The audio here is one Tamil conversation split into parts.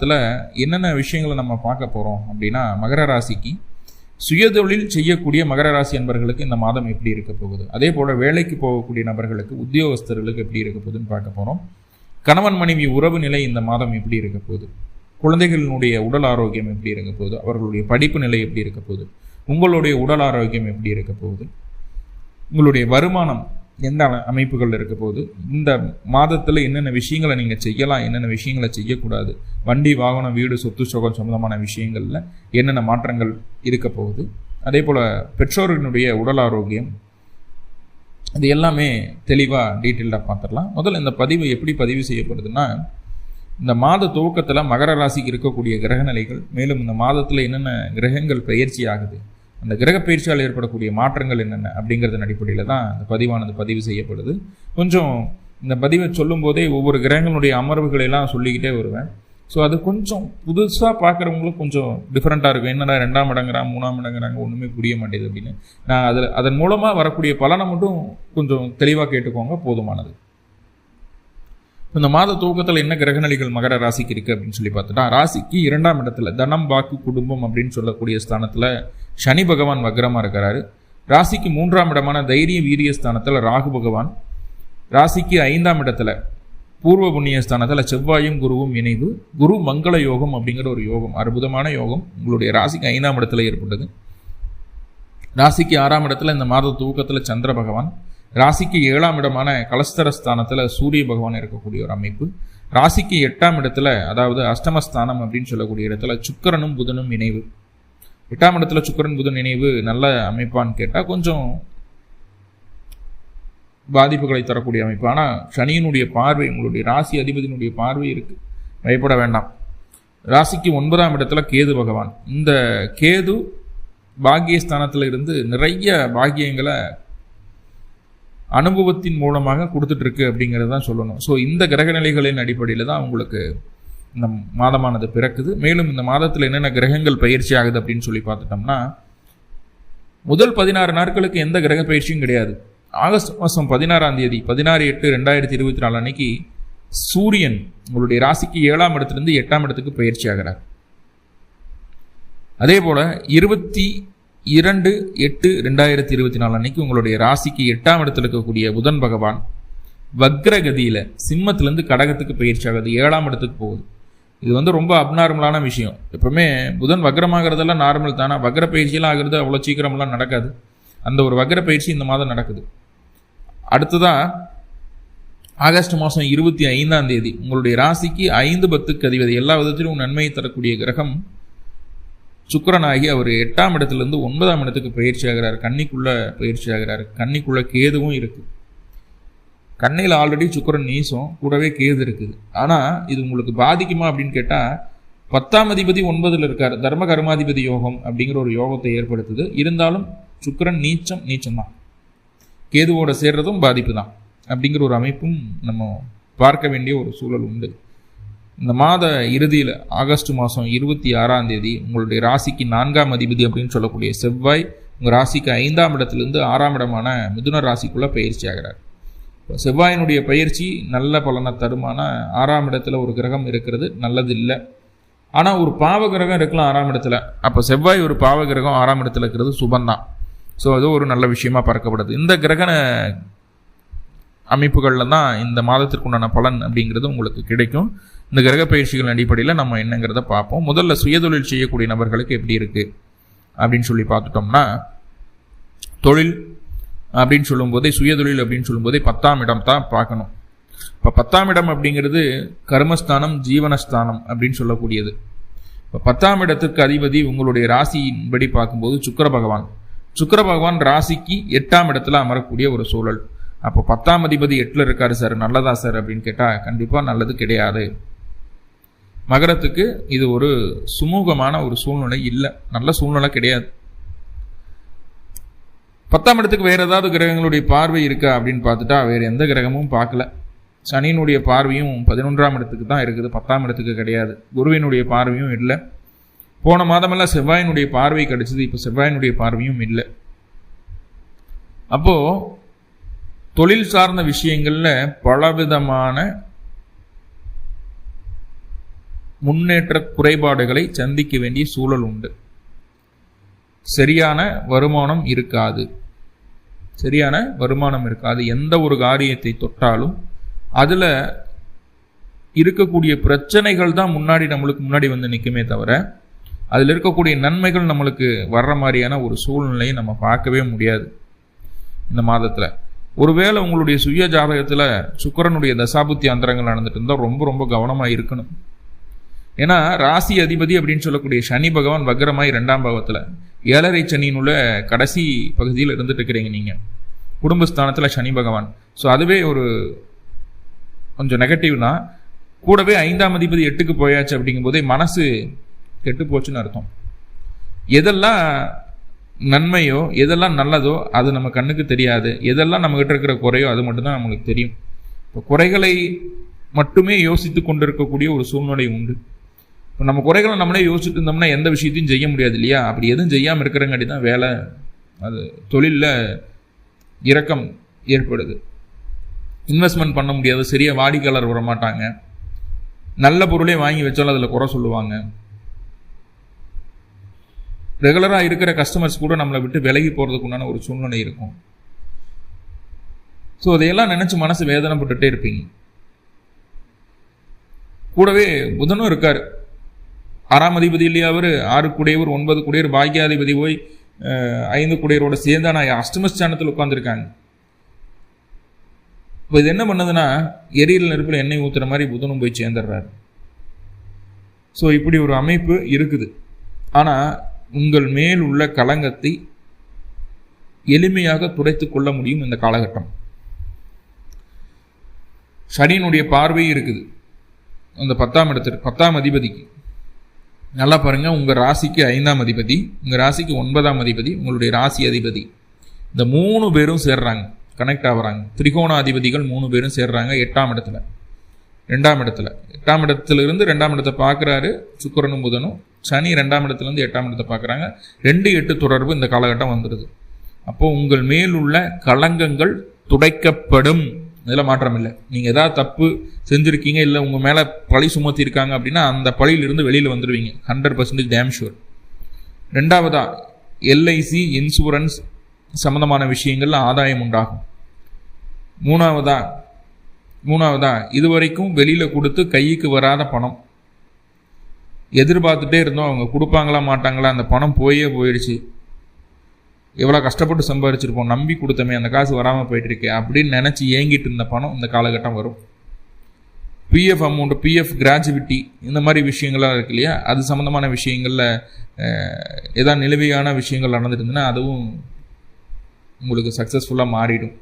மாதத்தில் என்னென்ன விஷயங்களை நம்ம பார்க்க போகிறோம் அப்படின்னா மகர ராசிக்கு சுயதொழில் செய்யக்கூடிய மகர ராசி நண்பர்களுக்கு இந்த மாதம் எப்படி இருக்க போகுது? அதே போல் வேலைக்கு போகக்கூடிய நபர்களுக்கு உத்தியோகஸ்தர்களுக்கு எப்படி இருக்க போகுதுன்னு பார்க்க போகிறோம் கணவன் மனைவி உறவு நிலை இந்த மாதம் எப்படி இருக்க போகுது? குழந்தைகளினுடைய உடல் ஆரோக்கியம் எப்படி இருக்க போகுது? அவர்களுடைய படிப்பு நிலை எப்படி இருக்க போகுது? உங்களுடைய உடல் ஆரோக்கியம் எப்படி இருக்க போகுது? உங்களுடைய வருமானம் எந்த அமை- அமைப்புகள் இருக்க போகுது? இந்த மாதத்தில் என்னென்ன விஷயங்களை நீங்கள் செய்யலாம் என்னென்ன விஷயங்களை செய்யக்கூடாது வண்டி வாகனம் வீடு சொத்து சுகம் சம்மந்தமான விஷயங்களில் என்னென்ன மாற்றங்கள் இருக்க போகுது? அதே போல் பெற்றோர்களுடைய உடல் ஆரோக்கியம் இது எல்லாமே தெளிவாக டீட்டெயில்டாக பார்த்துடலாம் முதல்ல இந்த பதிவு எப்படி பதிவு செய்யப்படுதுன்னா இந்த மாத துவக்கத்தில் மகர ராசிக்கு இருக்கக்கூடிய கிரக நிலைகள் மேலும் இந்த மாதத்தில் என்னென்ன கிரகங்கள் பயிற்சி ஆகுது அந்த கிரக பயிற்சியால் ஏற்படக்கூடிய மாற்றங்கள் என்னென்ன அப்படிங்கிறதன் அடிப்படையில் தான் அந்த பதிவானது பதிவு செய்யப்படுது. கொஞ்சம் இந்த பதிவை சொல்லும் போதே ஒவ்வொரு கிரகங்களுடைய அமர்வுகளை எல்லாம் சொல்லிக்கிட்டே வருவேன். ஸோ அது கொஞ்சம் புதுசாக பார்க்குறவங்களுக்கு கொஞ்சம் டிஃப்ரெண்ட்டாக இருக்கும். என்னடா ரெண்டாம் இடங்கிறாங்க மூணாம் இடங்கிறாங்க ஒன்றுமே புரிய மாட்டேது அப்படின்னு. நான் அதில் அதன் மூலமாக வரக்கூடிய பலனை மட்டும் கொஞ்சம் தெளிவாக கேட்டுக்கோங்க போதுமானது. இந்த மாத துவக்கத்தில் என்ன கிரகநிலைகள் மகர ராசிக்கு இருக்குது அப்படின்னு சொல்லி பார்த்துட்டா ராசிக்கு இரண்டாம் இடத்துல தனம் வாக்கு குடும்பம் அப்படின்னு சொல்லக்கூடிய ஸ்தானத்தில் சனி பகவான் வக்ரமாக இருக்கிறாரு. ராசிக்கு மூன்றாம் இடமான தைரிய வீரிய ஸ்தானத்தில் ராகு பகவான். ராசிக்கு ஐந்தாம் இடத்துல பூர்வ புண்ணிய ஸ்தானத்தில் செவ்வாயும் குருவும் இணைவு குரு மங்கள யோகம் அப்படிங்கிற ஒரு யோகம் அற்புதமான யோகம் உங்களுடைய ராசிக்கு ஐந்தாம் இடத்துல ஏற்பட்டது. ராசிக்கு ஆறாம் இடத்துல இந்த மாத துவக்கத்தில் சந்திர பகவான். ராசிக்கு ஏழாம் இடமான கலஸ்தரஸ்தானத்தில் சூரிய பகவான் இருக்கக்கூடிய ஒரு அமைப்பு. ராசிக்கு எட்டாம் இடத்துல அதாவது அஷ்டமஸ்தானம் அப்படின்னு சொல்லக்கூடிய இடத்துல சுக்கிரனும் புதனும் இணைவு. எட்டாம் இடத்துல சுக்கிரன் புதன் இணைவு நல்ல அமைப்பான்னு கேட்டால் கொஞ்சம் பாதிப்புகளை தரக்கூடிய அமைப்பு. ஆனால் சனியினுடைய பார்வை உங்களுடைய ராசி அதிபதியினுடைய பார்வை இருக்கு. பயப்பட வேண்டாம். ராசிக்கு ஒன்பதாம் இடத்துல கேது பகவான். இந்த கேது பாக்கியஸ்தானத்தில் இருந்து நிறைய பாக்கியங்களை அனுபவத்தின் மூலமாக கொடுத்துட்ருக்கு அப்படிங்கிறது தான் சொல்லணும். ஸோ இந்த கிரகநிலைகளின் அடிப்படையில் தான் உங்களுக்கு இந்த மாதமானது பிறக்குது. மேலும் இந்த மாதத்தில் என்னென்ன கிரகங்கள் பயிற்சி ஆகுது அப்படின்னு சொல்லி பார்த்துட்டோம்னா முதல் பதினாறு நாட்களுக்கு எந்த கிரக பயிற்சியும் கிடையாது. ஆகஸ்ட் மாதம் பதினாறாம் தேதி பதினாறு எட்டு ரெண்டாயிரத்தி இருபத்தி நாலு அன்னைக்கு சூரியன் உங்களுடைய ராசிக்கு ஏழாம் இடத்துலேருந்து எட்டாம் இடத்துக்கு பயிற்சி ஆகிறார். அதே போல் இருபத்தி இரண்டு எட்டு ரெண்டாயிரத்தி இருபத்தி நாலு அன்னைக்கு உங்களுடைய ராசிக்கு எட்டாம் இடத்துல இருக்கக்கூடிய புதன் பகவான் வக்ரகதியில் சிம்மத்திலேருந்து கடகத்துக்கு பயிற்சி ஆகுது ஏழாம் இடத்துக்கு போகுது. இது வந்து ரொம்ப அப்நார்மலான விஷயம். எப்பவுமே புதன் வக்ரமாகிறதெல்லாம் நார்மல் தானே? வக்ர பயிற்சியெல்லாம் ஆகிறது அவ்வளோ சீக்கிரமெல்லாம் நடக்காது. அந்த ஒரு வக்ர பயிற்சி இந்த மாதம் நடக்குது. அடுத்ததாக ஆகஸ்ட் மாதம் இருபத்தி ஐந்தாம் தேதி உங்களுடைய ராசிக்கு ஐந்து பத்துக்கு அதிபதி. எல்லா விதத்திலும் நன்மையை தரக்கூடிய கிரகம் சுக்கரனாகி அவர் எட்டாம் இடத்துலேருந்து ஒன்பதாம் இடத்துக்கு பயிற்சி ஆகிறார் கன்னிக்குள்ளே பயிற்சி ஆகிறார் கன்னிக்குள்ளே கேதுவும் இருக்குது கண்ணையில் ஆல்ரெடி சுக்கிரன் நீசம் கூடவே கேது இருக்குது. ஆனால் இது உங்களுக்கு பாதிக்குமா அப்படின்னு கேட்டால் பத்தாம் அதிபதி ஒன்பதில் இருக்கார். தர்ம கர்மாதிபதி யோகம் அப்படிங்கிற ஒரு யோகத்தை ஏற்படுத்துது. இருந்தாலும் சுக்கரன் நீச்சம் நீச்சம்? தான் கேதுவோட சேர்றதும் பாதிப்பு தான் அப்படிங்கிற ஒரு அமைப்பும் நம்ம பார்க்க வேண்டிய ஒரு சூழல் உண்டு. இந்த மாத இறுதியில் ஆகஸ்ட் மாதம் இருபத்தி ஆறாம் தேதி உங்களுடைய ராசிக்கு நான்காம் அதிபதி அப்படின்னு சொல்லக்கூடிய செவ்வாய் உங்கள் ராசிக்கு ஐந்தாம் இடத்துலேருந்து ஆறாம் இடமான மிதுன ராசிக்குள்ளே பயிற்சி ஆகிறார். இப்போ செவ்வாயினுடைய பயிற்சி நல்ல பலனை தருமான ஆறாம் இடத்துல ஒரு கிரகம் இருக்கிறது நல்லது இல்லை. ஆனால் ஒரு பாவ கிரகம் இருக்கலாம் ஆறாம் இடத்துல. அப்போ செவ்வாய் ஒரு பாவ கிரகம் ஆறாம் இடத்துல இருக்கிறது சுபந்தான் ஸோ அது ஒரு நல்ல விஷயமா பார்க்கப்படுது. இந்த கிரகண அமைப்புகளில் தான் இந்த மாதத்திற்குண்டான பலன் அப்படிங்கிறது உங்களுக்கு கிடைக்கும். இந்த கிரக பயிற்சிகள் அடிப்படையில் நம்ம என்னங்கிறத பார்ப்போம். முதல்ல சுயதொழில் செய்யக்கூடிய நபர்களுக்கு எப்படி இருக்கு அப்படின்னு சொல்லி பார்த்துட்டோம்னா தொழில் அப்படின்னு சொல்லும்போதே சுயதொழில் அப்படின்னு சொல்லும்போதே பத்தாம் இடம் தான் பார்க்கணும். இப்போ பத்தாம் இடம் அப்படிங்கிறது கர்மஸ்தானம் ஜீவனஸ்தானம் அப்படின்னு சொல்லக்கூடியது. இப்போ பத்தாம் இடத்திற்கு அதிபதி உங்களுடைய ராசியின்படி பார்க்கும்போது சுக்கர பகவான். சுக்கர பகவான் ராசிக்கு எட்டாம் இடத்துல அமரக்கூடிய ஒரு சூழல். அப்போ பத்தாம் அதிபதி எட்டில் இருக்காரு சார். நல்லதா சார் அப்படின்னு கேட்டால் கண்டிப்பாக நல்லது கிடையாது. மகரத்துக்கு இது ஒரு சுமூகமான ஒரு சூழ்நிலை இல்லை. நல்ல சூழ்நிலை கிடையாது. பத்தாம் இடத்துக்கு வேற ஏதாவது கிரகங்களுடைய பார்வை இருக்கா அப்படின்னு பார்த்துட்டா வேற எந்த கிரகமும் பார்க்கல. சனியினுடைய பார்வையும் பதினொன்றாம் இடத்துக்கு தான் இருக்குது. பத்தாம் இடத்துக்கு கிடையாது. குருவினுடைய பார்வையும் இல்லை. போன மாதமெல்லாம் செவ்வாயினுடைய பார்வை கிடைச்சது. இப்போ செவ்வாயினுடைய பார்வையும் இல்லை. அப்போது தொழில் சார்ந்த விஷயங்களில் பலவிதமான முன்னேற்ற குறைபாடுகளை சந்திக்க வேண்டிய சூழல் உண்டு. சரியான வருமானம் இருக்காது. சரியான வருமானம் இருக்காது. எந்த ஒரு காரியத்தை தொட்டாலும் அதில் இருக்கக்கூடிய பிரச்சனைகள் தான் முன்னாடி நம்மளுக்கு முன்னாடி வந்து நிற்குமே தவிர அதில் இருக்கக்கூடிய நன்மைகள் நம்மளுக்கு வர்ற மாதிரியான ஒரு சூழ்நிலையை நம்ம பார்க்கவே முடியாது. இந்த மாதத்தில். ஒருவேளை உங்களுடைய சுய ஜாதகத்தில் சுக்கரனுடைய தசாபுத்தி அந்தரங்கள் நடந்துட்டு இருந்தால் ரொம்ப ரொம்ப கவனமாக இருக்கணும். ஏன்னா ராசி அதிபதி அப்படின்னு சொல்லக்கூடிய சனி பகவான் வக்ரமாய் ரெண்டாம் பாவத்தில். ஏழரை சனியினுள்ள கடைசி பகுதியில் இருந்துட்டு இருக்கிறீங்க நீங்கள் குடும்பஸ்தானத்தில் சனி பகவான். ஸோ அதுவே ஒரு கொஞ்சம் நெகட்டிவ் தான் கூடவே ஐந்தாம் அதிபதி எட்டுக்கு போயாச்சு அப்படிங்கும்போதே மனசு கெட்டு போச்சுன்னு அர்த்தம். எதெல்லாம் நன்மையோ எதெல்லாம் நல்லதோ அது நம்ம கண்ணுக்கு தெரியாது. எதெல்லாம் நம்மகிட்ட இருக்கிற குறையோ அது மட்டும்தான் நம்மளுக்கு தெரியும். இப்போ குறைகளை மட்டுமே யோசித்து கொண்டிருக்கக்கூடிய ஒரு சூழ்நிலை உண்டு. இப்போ நம்ம குறைகளை நம்மளே யோசிச்சுட்டு இருந்தோம்னா எந்த விஷயத்தையும் செய்ய முடியாது இல்லையா அப்படி எதுவும் செய்யாமல் இருக்கிறங்காட்டி தான் வேலை அது தொழிலில் இறக்கம் ஏற்படுது. இன்வெஸ்ட்மெண்ட் பண்ண முடியாது சரியாக வாடிக்கையாளர் வர மாட்டாங்க நல்ல பொருளே வாங்கி வச்சாலும் அதில் குறை சொல்லுவாங்க. ரெகுலராக இருக்கிற கஸ்டமர்ஸ் கூட நம்மளை விட்டு விலகி போகிறதுக்கு உண்டான ஒரு சூழ்நிலை இருக்கும். ஸோ அதையெல்லாம் நினச்சி மனசு வேதனைப்பட்டுட்டே இருப்பீங்க. கூடவே புதனும் இருக்கார். ஆறாம் அதிபதி இல்லையா அவர் ஆறு குடையவர் ஒன்பது குடையர் பாக்கியாதிபதி போய் ஐந்து குடையரோட சேர்ந்தா நான் அஷ்டமஸ்தானத்தில் உட்காந்துருக்காங்க இப்போ இது என்ன பண்ணுதுன்னா எரியில் நெருப்பில் எண்ணெய் ஊற்றுற மாதிரி புதனும் போய் சேர்ந்துடுறாரு. ஸோ இப்படி ஒரு அமைப்பு இருக்குது. ஆனால் உங்கள் மேல் உள்ள களங்கத்தை எளிமையாக துடைத்து கொள்ள முடியும் இந்த காலகட்டம். சனியினுடைய பார்வை இருக்குது. அந்த பத்தாம் இடத்திற்கு பத்தாம் அதிபதிக்கு. நல்லா பாருங்கள் உங்கள் ராசிக்கு ஐந்தாம் அதிபதி உங்கள் ராசிக்கு ஒன்பதாம் அதிபதி உங்களுடைய ராசி அதிபதி. இந்த மூணு பேரும் சேர்றாங்க. கனெக்ட் ஆகிறாங்க. திரிகோண அதிபதிகள் மூணு பேரும் சேர்றாங்க எட்டாம் இடத்துல. ரெண்டாம் இடத்துல. எட்டாம் இடத்துல இருந்து ரெண்டாம் இடத்தை பார்க்குறாரு சுக்கரனும் புதனும். சனி ரெண்டாம் இடத்துலேருந்து எட்டாம் இடத்தை பார்க்குறாங்க. ரெண்டு எட்டு தொடர்பு இந்த காலகட்டம் வந்துடுது அப்போது உங்கள் மேல் உள்ள களங்கங்கள் துடைக்கப்படும். இதில் மாற்றம் இல்லை. நீங்கள் எதாவது தப்பு செஞ்சுருக்கீங்க இல்லை உங்கள் மேலே பழி சுமத்திருக்காங்க அப்படின்னா அந்த பழியிலிருந்து வெளியில் வந்துடுவீங்க. ஹண்ட்ரட் பர்சன்டேஜ் டேம் ஷூர் ரெண்டாவதா எல்ஐசி இன்சூரன்ஸ் சம்மந்தமான விஷயங்களில் ஆதாயம் உண்டாகும். மூணாவதா மூணாவதா இதுவரைக்கும் வெளியில் கொடுத்து கைக்கு வராத பணம். எதிர்பார்த்துட்டே இருந்தோம் அவங்க கொடுப்பாங்களா மாட்டாங்களா அந்த பணம் போயே போயிடுச்சு. எவ்வளோ கஷ்டப்பட்டு சம்பாரிச்சிருப்போம் நம்பி கொடுத்தமே அந்த காசு வராமல் போயிட்டு இருக்கே அப்படின்னு நினச்சி ஏங்கிட்டு இருந்த பணம் இந்த காலகட்டம் வரும். பிஎஃப் அமௌண்ட் பிஎஃப் கிராஜுவிட்டி இந்த மாதிரி விஷயங்கள்லாம் இருக்கு இல்லையா? அது சம்மந்தமான விஷயங்களில் ஏதாவது நிலுவையான விஷயங்கள் நடந்துட்டு இருந்ததுன்னா அதுவும் உங்களுக்கு சக்ஸஸ்ஃபுல்லாக மாறிடும்.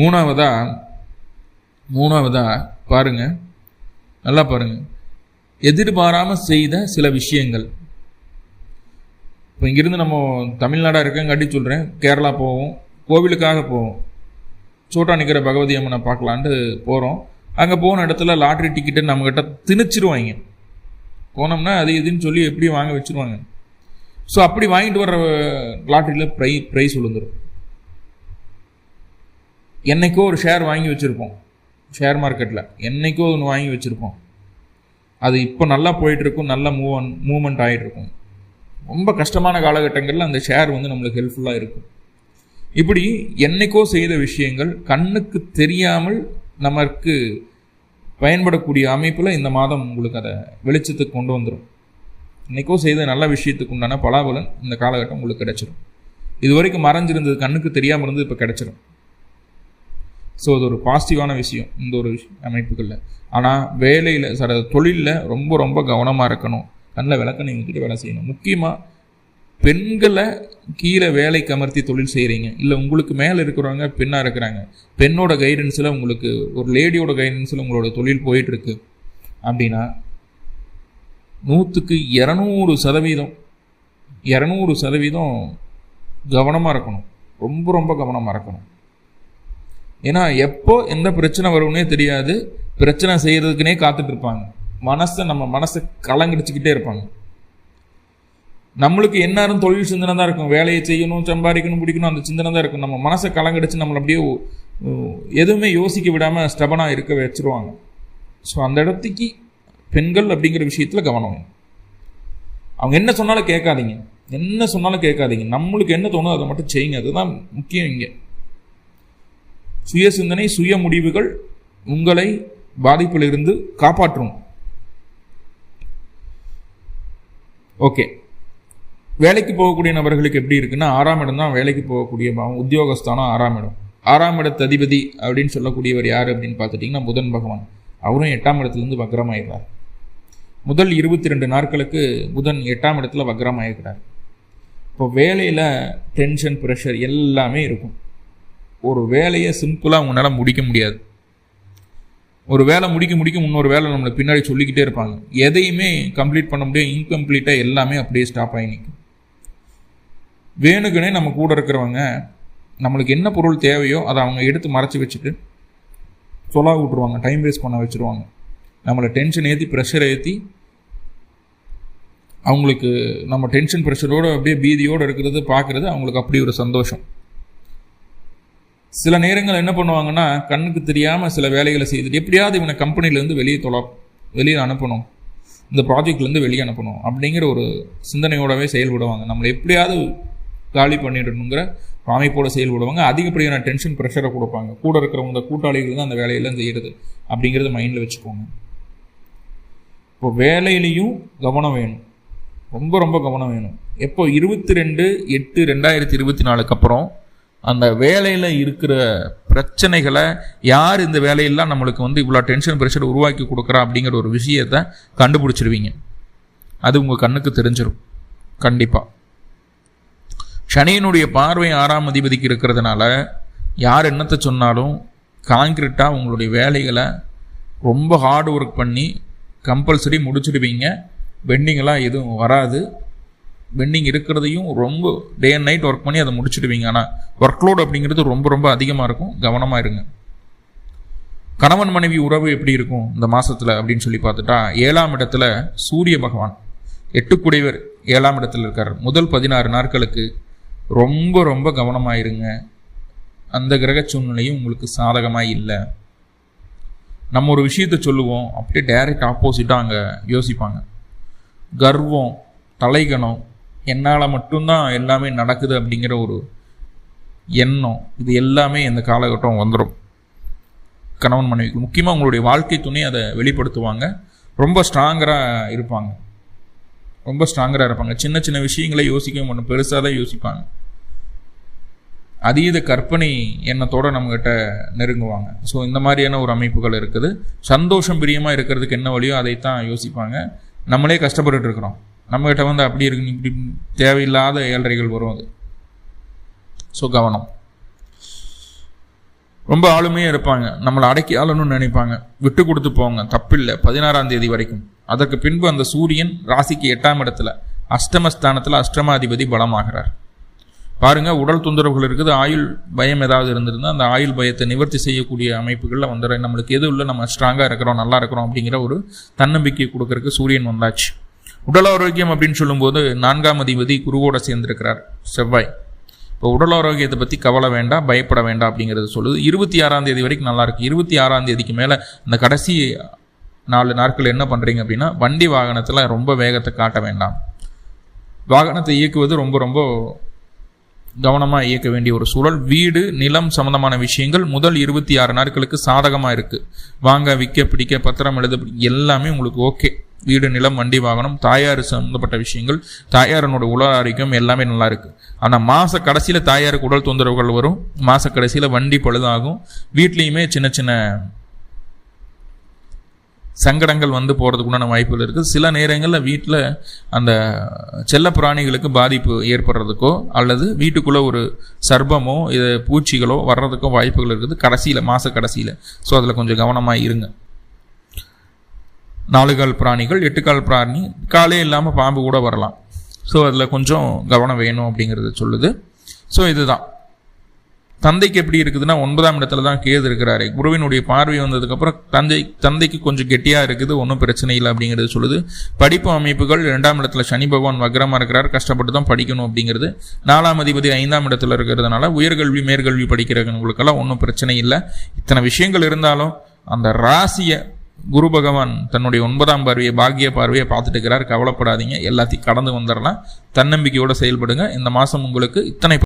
மூணாவதா மூணாவதா பாருங்க நல்லா பாருங்கள் எதிர்பாராமல் செய்த சில விஷயங்கள். இப்போ இங்கிருந்து நம்ம தமிழ்நாடாக இருக்கங்காட்டி சொல்கிறேன் கேரளா போவோம். கோவிலுக்காக போவோம். சோட்டா நிற்கிற பகவதி அம்மனை பார்க்கலான்ட்டு போகிறோம் அங்கே போன இடத்துல லாட்ரி டிக்கெட்டு நம்மக்கிட்ட திணிச்சிருவாங்க. போனோம்னா அது இதுன்னு சொல்லி எப்படியும் வாங்க வச்சிருவாங்க. ஸோ அப்படி வாங்கிட்டு வர்ற லாட்ரியில் ப்ரை ப்ரைஸ் விழுந்துடும் என்னைக்கோ ஒரு ஷேர் வாங்கி வச்சுருப்போம். ஷேர் மார்க்கெட்டில் என்னைக்கோ ஒன்று வாங்கி வச்சுருப்போம். அது இப்போ நல்லா போயிட்டுருக்கும் நல்லா மூவ் மூவ்மெண்ட் ஆகிட்டுருக்கும் இருக்கும். ரொம்ப கஷ்டமான காலகட்டங்களில் அந்த ஷேர் வந்து நம்மளுக்கு ஹெல்ப்ஃபுல்லாக இருக்கும். இப்படி என்னைக்கோ செய்த விஷயங்கள் கண்ணுக்கு தெரியாமல் நமக்கு பயன்படக்கூடிய அமைப்பில் இந்த மாதம் உங்களுக்கு அதை வெளிச்சத்துக்கு கொண்டு வந்துடும் இன்றைக்கோ செய்த நல்ல விஷயத்துக்கு உண்டான பலாபலன் இந்த காலகட்டம் உங்களுக்கு கிடச்சிடும் இது வரைக்கும் மறைஞ்சிருந்தது கண்ணுக்கு தெரியாமல் இருந்தது இப்போ கிடச்சிடும் ஸோ அது ஒரு பாசிட்டிவான விஷயம் இந்த ஒரு விஷயம் அமைப்புகளில். ஆனால் வேலையில் சார் தொழிலில் ரொம்ப ரொம்ப கவனமாக இருக்கணும். நல்ல விளக்கணி ஊற்றிட்டு வேலை செய்யணும். முக்கியமாக பெண்களை கீழே வேலைக்கு அமர்த்தி தொழில் செய்கிறீங்க இல்லை உங்களுக்கு மேலே இருக்கிறவங்க பெண்ணாக இருக்கிறாங்க. பெண்ணோட கைடன்ஸில் உங்களுக்கு ஒரு லேடியோட கைடன்ஸில் உங்களோட தொழில் போயிட்டுருக்கு. அப்படின்னா நூற்றுக்கு இரநூறு சதவீதம் இரநூறு சதவீதம் கவனமாக இருக்கணும். ரொம்ப ரொம்ப கவனமாக இருக்கணும். ஏன்னா எப்போ எந்த பிரச்சனை வரும்னே தெரியாது. பிரச்சனை செய்கிறதுக்குனே காத்துட்ருப்பாங்க மனசை நம்ம மனசை கலங்கடிச்சுக்கிட்டே இருப்பாங்க. நம்மளுக்கு எந்நேரம் தொழில் சிந்தனை தான் இருக்கும். வேலையை செய்யணும் சம்பாதிக்கணும் பிடிக்கணும் அந்த சிந்தனை தான் இருக்கும். நம்ம மனசை கலங்கடிச்சு நம்மளை அப்படியே எதுவுமே யோசிக்க விடாமல் ஸ்டபனாக இருக்க வச்சுருவாங்க. ஸோ அந்த இடத்துக்கு பெண்கள் அப்படிங்கிற விஷயத்தில் கவனம் அவங்க என்ன சொன்னாலும் கேட்காதீங்க. என்ன சொன்னாலும் கேட்காதீங்க. நம்மளுக்கு என்ன தோணுதோ அதை மட்டும் செய்யுங்க. அதுதான் முக்கியம் இங்கே. சுய சிந்தனை சுய முடிவுகள் உங்களை பாதிப்பிலிருந்து காப்பாற்றும். ஓகே வேலைக்கு போகக்கூடிய நபர்களுக்கு எப்படி இருக்குன்னா ஆறாம் இடம் தான் வேலைக்கு போகக்கூடிய பாவம். உத்தியோகஸ்தானம் ஆறாம் இடம். ஆறாம் இடத்து அதிபதி அப்படின்னு சொல்லக்கூடியவர் யார் அப்படின்னு பார்த்துட்டிங்கன்னா புதன் பகவான். அவரும் எட்டாம் இடத்துலேருந்து வக்ரமாயிடுறார். முதல் இருபத்தி ரெண்டு நாட்களுக்கு புதன் எட்டாம் இடத்துல வக்ரமாயிருக்கிறார். இப்போ வேலையில் டென்ஷன் ப்ரெஷர் எல்லாமே இருக்கும். ஒரு வேலையை சிம்பிளாக உங்களால் முடிக்க முடியாது. ஒரு வேலை முடிக்க முடிக்க இன்னொரு வேலை நம்மளை பின்னாடி சொல்லிக்கிட்டே இருப்பாங்க. எதையுமே கம்ப்ளீட் பண்ண முடியாது. இன்கம்ப்ளீட்டாக எல்லாமே அப்படியே ஸ்டாப் ஆகி நிற்கும் வேணுக்குனே நம்ம கூட இருக்கிறவங்க நம்மளுக்கு என்ன பொருள் தேவையோ அதை அவங்க எடுத்து மறைச்சி வச்சுட்டு சொல்லா விட்ருவாங்க டைம் வேஸ்ட் பண்ண வச்சுருவாங்க. நம்மளை டென்ஷன் ஏற்றி ப்ரெஷர் ஏற்றி அவங்களுக்கு நம்ம டென்ஷன் ப்ரெஷரோடு அப்படியே பீதியோடு இருக்கிறது பார்க்குறது அவங்களுக்கு அப்படி ஒரு சந்தோஷம். சில நேரங்கள் என்ன பண்ணுவாங்கன்னா கண்ணுக்கு தெரியாமல் சில வேலைகளை செய்துட்டு எப்படியாவது இவனை கம்பெனிலேருந்து வெளியே தொலை வெளியே அனுப்பணும். இந்த ப்ராஜெக்ட்லேருந்து வெளியே அனுப்பணும். அப்படிங்கிற ஒரு சிந்தனையோடவே செயல்படுவாங்க. நம்மளை எப்படியாவது காலி பண்ணிடணுங்கிற அமைப்போட செயல்படுவாங்க. அதிகப்படியான டென்ஷன் ப்ரெஷரை கொடுப்பாங்க. கூட இருக்கிறவங்க கூட்டாளிகள் தான் அந்த வேலையெல்லாம் செய்கிறது அப்படிங்கிறத மைண்டில் வச்சுக்கோங்க. இப்போ வேலையிலையும் கவனம் வேணும். ரொம்ப ரொம்ப கவனம் வேணும். எப்போ இருபத்தி ரெண்டு எட்டு ரெண்டாயிரத்தி இருபத்தி நாலுக்கு அப்புறம் அந்த வேலையில் இருக்கிற பிரச்சனைகளை யார் இந்த வேலையெல்லாம் நம்மளுக்கு வந்து இவ்வளோ டென்ஷன் ப்ரெஷர் உருவாக்கி கொடுக்குறா அப்படிங்கிற ஒரு விஷயத்தை கண்டுபிடிச்சிருவீங்க. அது உங்கள் கண்ணுக்கு தெரிஞ்சிடும் கண்டிப்பாக சனியினுடைய பார்வை ஆறாம் அதிபதிக்கு இருக்கிறதுனால யார் என்னத்தை சொன்னாலும் காங்கிரீட்டாக உங்களுடைய வேலைகளை ரொம்ப ஹார்ட் ஒர்க் பண்ணி கம்பல்சரி முடிச்சிடுவீங்க. பெண்டிங்கெல்லாம் எதுவும் வராது. பெண்டிங் இருக்கிறதையும் ரொம்ப டே அண்ட் நைட் ஒர்க் பண்ணி அதை முடிச்சிடுவீங்க. ஆனால் ஒர்க் லோட் அப்படிங்கிறது ரொம்ப ரொம்ப அதிகமாக இருக்கும். கவனமாக இருங்க. கணவன் மனைவி உறவு எப்படி இருக்கும் இந்த மாதத்தில் அப்படின்னு சொல்லி பார்த்துட்டா ஏழாம் இடத்துல சூரிய பகவான் எட்டுக்குடையவர் ஏழாம் இடத்துல இருக்கார். முதல் பதினாறு நாட்களுக்கு ரொம்ப ரொம்ப கவனமாக இருங்க. அந்த கிரக சூழ்நிலையும் உங்களுக்கு சாதகமாக இல்லை. நம்ம ஒரு விஷயத்த சொல்லுவோம் அப்படியே டைரக்ட் ஆப்போசிட்டாக அங்கே யோசிப்பாங்க. கர்வம் தலைகணம் என்னால் மட்டும்தான் எல்லாமே நடக்குது அப்படிங்கிற ஒரு எண்ணம் இது எல்லாமே இந்த காலகட்டம் வந்துடும் கணவன் மனைவிக்கு முக்கியமாக உங்களுடைய வாழ்க்கை துணை அதை வெளிப்படுத்துவாங்க. ரொம்ப ஸ்ட்ராங்கராக இருப்பாங்க. ரொம்ப ஸ்ட்ராங்கராக இருப்பாங்க. சின்ன சின்ன விஷயங்களை யோசிக்க மாட்டோம் பெருசாக தான் யோசிப்பாங்க. அதீத கற்பனை எண்ணத்தோடு நம்மக்கிட்ட நெருங்குவாங்க. ஸோ இந்த மாதிரியான ஒரு அமைப்புகள் இருக்குது. சந்தோஷம் பிரியமாக இருக்கிறதுக்கு என்ன வழியோ அதைத்தான் யோசிப்பாங்க. நம்மளே கஷ்டப்பட்டுட்டு இருக்கிறோம். நம்மகிட்ட வந்து அப்படி இருக்கு இப்படி தேவையில்லாத ஏழரைகள் வரும் அது. ஸோ கவனம். ரொம்ப ஆளுமையாக இருப்பாங்க. நம்மளை அடக்கி ஆளணும்னு நினைப்பாங்க. விட்டு கொடுத்து போங்க. தப்பில்லை. பதினாறாம் தேதி வரைக்கும். அதற்கு பின்பு அந்த சூரியன் ராசிக்கு எட்டாம் இடத்துல அஷ்டமஸ்தானத்தில் அஷ்டமாதிபதி பலமாகிறார். பாருங்க உடல் தொந்தரவுகள் இருக்குது. ஆயுள் பயம் ஏதாவது இருந்திருந்தால் அந்த ஆயுள் பயத்தை நிவர்த்தி செய்யக்கூடிய அமைப்புகளில் வந்துடும் நம்மளுக்கு எது இல்லை நம்ம ஸ்ட்ராங்காக இருக்கிறோம் நல்லா இருக்கிறோம் அப்படிங்கிற ஒரு தன்னம்பிக்கை கொடுக்கறதுக்கு சூரியன் வந்தாச்சு. உடல் ஆரோக்கியம் அப்படின்னு சொல்லும்போது நான்காம் அதிபதி குருவோட சேர்ந்திருக்கிறார் செவ்வாய். இப்போ உடல் ஆரோக்கியத்தை பற்றி கவலை வேண்டாம் பயப்பட வேண்டாம் அப்படிங்கிறது சொல்லுது. இருபத்தி ஆறாம் தேதி வரைக்கும் நல்லாயிருக்கு இருபத்தி ஆறாம் தேதிக்கு மேலே இந்த கடைசி நாலு நாட்கள் என்ன பண்ணுறீங்க அப்படின்னா வண்டி வாகனத்தில் ரொம்ப வேகத்தை காட்ட வேண்டாம். வாகனத்தை இயக்குவது ரொம்ப ரொம்ப கவனமாக இயக்க வேண்டிய ஒரு சூழல். வீடு நிலம் சம்பந்தமான விஷயங்கள் முதல் இருபத்தி ஆறு நாட்களுக்கு சாதகமாக இருக்குது வாங்க விற்க பிடிக்க பத்திரம் எழுத எல்லாமே உங்களுக்கு ஓகே. வீடு நிலம் வண்டி வாகனம் தாயார் சம்மந்தப்பட்ட விஷயங்கள் தாயாரனோட உடல் ஆரோக்கியம் எல்லாமே நல்லா இருக்கு. ஆனால் மாத கடைசியில் தாயாருக்கு உடல் தொந்தரவுகள் வரும். மாத கடைசியில் வண்டி பழுதாகும். வீட்லேயுமே சின்ன சின்ன சங்கடங்கள் வந்து போகிறதுக்குண்டான வாய்ப்புகள் இருக்குது சில நேரங்களில் வீட்டில் அந்த செல்ல பிராணிகளுக்கு பாதிப்பு ஏற்படுறதுக்கோ அல்லது வீட்டுக்குள்ளே ஒரு சர்பமோ இது பூச்சிகளோ வர்றதுக்கோ வாய்ப்புகள் இருக்குது. கடைசியில் மாத கடைசியில். ஸோ அதில் கொஞ்சம் கவனமாக இருங்க. நாலு கால் பிராணிகள் எட்டு கால் பிராணி காலே இல்லாமல் பாம்பு கூட வரலாம். ஸோ அதில் கொஞ்சம் கவனம் வேணும் அப்படிங்கிறத சொல்லுது. ஸோ இதுதான். தந்தைக்கு எப்படி இருக்குதுன்னா ஒன்பதாம் இடத்துல தான் கேது இருக்கிறாரு. குருவினுடைய பார்வை வந்ததுக்கப்புறம் தந்தை தந்தைக்கு கொஞ்சம் கெட்டியாக இருக்குது ஒன்றும் பிரச்சனை இல்லை அப்படிங்கிறது சொல்லுது. படிப்பு அமைப்புகள் ரெண்டாம் இடத்துல சனி பகவான் வக்ரமாக இருக்கிறார் கஷ்டப்பட்டு தான் படிக்கணும் அப்படிங்கிறது. நாலாம் அதிபதி ஐந்தாம் இடத்துல இருக்கிறதுனால உயர்கல்வி மேற்கல்வி படிக்கிறவங்களுக்கெல்லாம் ஒன்றும் பிரச்சனை இல்லை. இத்தனை விஷயங்கள் இருந்தாலும் அந்த ராசியை குரு பகவான் தன்னுடைய ஒன்பதாம் பார்வையை பாக்கிய பார்வையை பார்த்துட்டு இருக்கிறார். கவலைப்படாதீங்க. எல்லாத்தையும் கடந்து வந்துடலாம். தன்னம்பிக்கையோடு செயல்படுங்க. இந்த மாதம் உங்களுக்கு இத்தனை